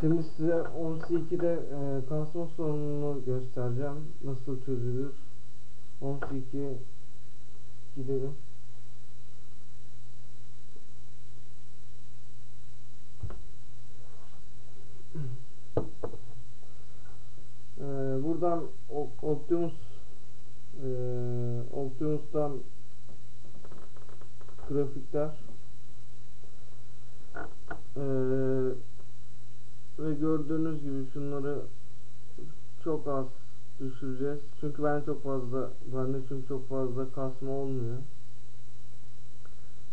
Şimdi size 12'de e, kasma sorununu göstereceğim. Nasıl çözülür. 12 gidelim. E, buradan Optimus e, Optimus'tan grafikler e, ve gördüğünüz gibi şunları çok az düşüreceğiz. Çünkü ben çok fazla bende çünkü çok fazla kasma olmuyor.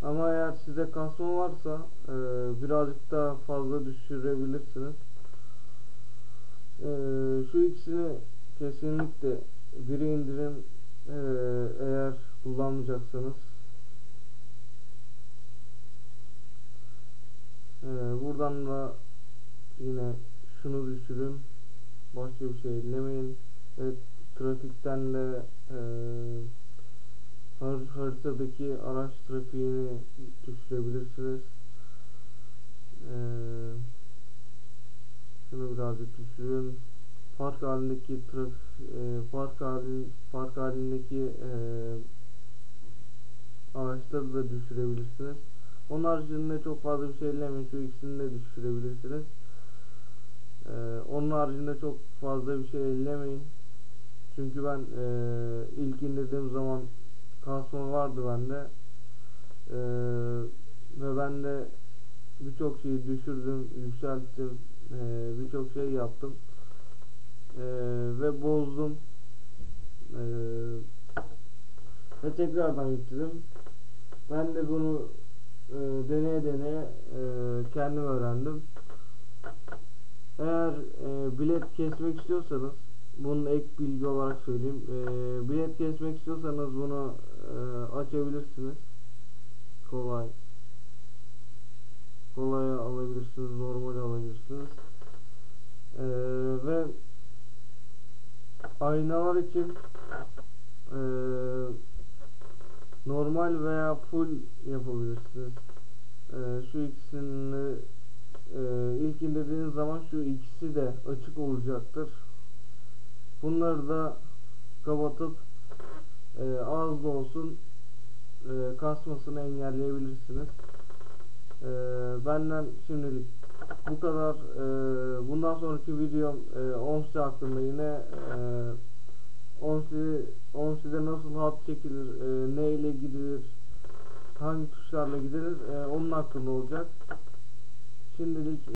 Ama eğer size kasma varsa e, birazcık daha fazla düşürebilirsiniz. E, şu ikisini kesinlikle biri indirin e, eğer kullanmayacaksanız. E, buradan da düşürün. Başka bir şey ellemeyin. Ve trafikten de e, har- haritadaki araç trafiğini düşürebilirsiniz. E, şunu birazcık düşürün. Park halindeki traf e, park halin park halindeki e, araçları da düşürebilirsiniz. Onun haricinde çok fazla bir şey ellemeyin. Şu ikisini de düşürebilirsiniz. Ee, onun haricinde çok fazla bir şey ellemeyin. Çünkü ben e, ilk indirdiğim zaman kasma vardı bende. Ee, ve ben de birçok şeyi düşürdüm, yükselttim, ee, birçok şey yaptım. Ee, ve bozdum. Ee, ve tekrardan yükledim. Ben de bunu e, deneye deneye e, kendim öğrendim. Eğer e, bilet kesmek istiyorsanız bunu ek bilgi olarak söyleyeyim. E, bilet kesmek istiyorsanız bunu e, açabilirsiniz. Kolay. Kolay alabilirsiniz, normal alabilirsiniz. E, ve aynalar için e, normal veya full yapabilirsiniz. E, şu ikisini e, ilk indirdiğiniz zaman şu ikisi de açık olacaktır. Bunları da kapatıp e, az da olsun e, kasmasını engelleyebilirsiniz. E, benden şimdilik bu kadar. E, bundan sonraki videom e, OMSI hakkında yine e, OMSI, OMSI'de nasıl hat çekilir, e, ne ile gidilir, hangi tuşlarla gidilir e, onun hakkında olacak. Şimdilik